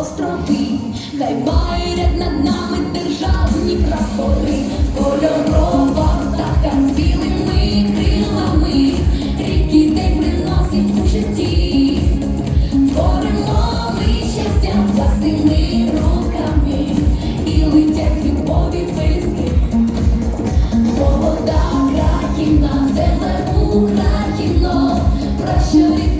острови, хай майрять над нами державні прапори, кольорова птаха з білими крилами, рідкий день приносить у житті, творимо ми щастя власними руками. І летять любові писки, молода країна, зелена Україно, прощай.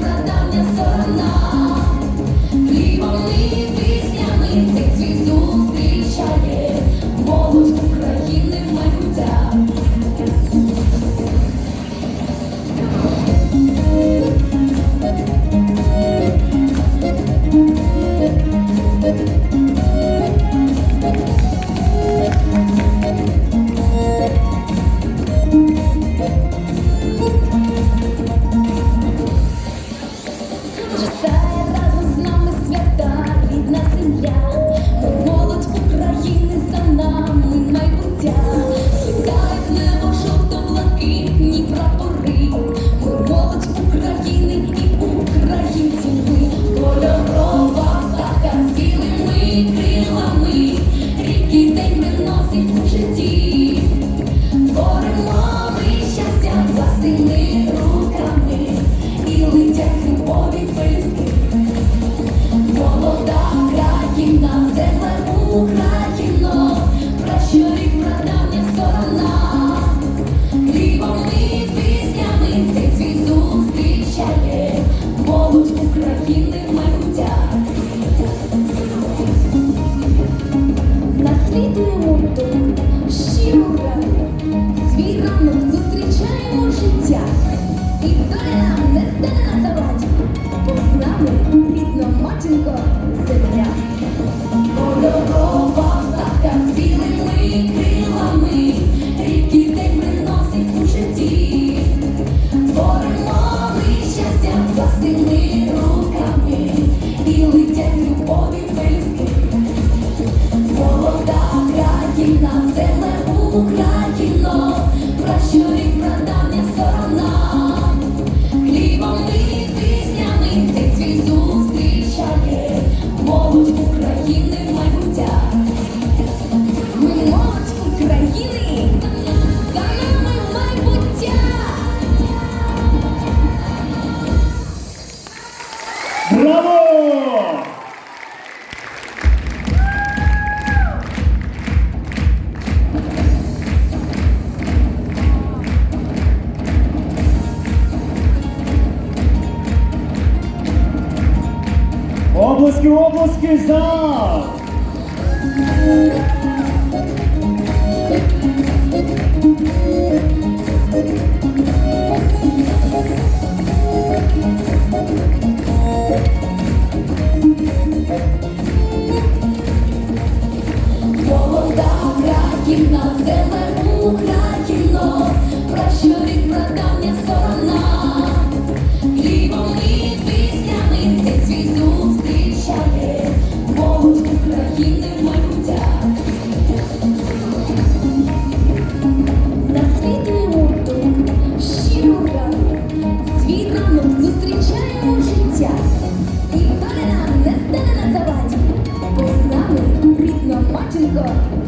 Обласки, обласки за! God.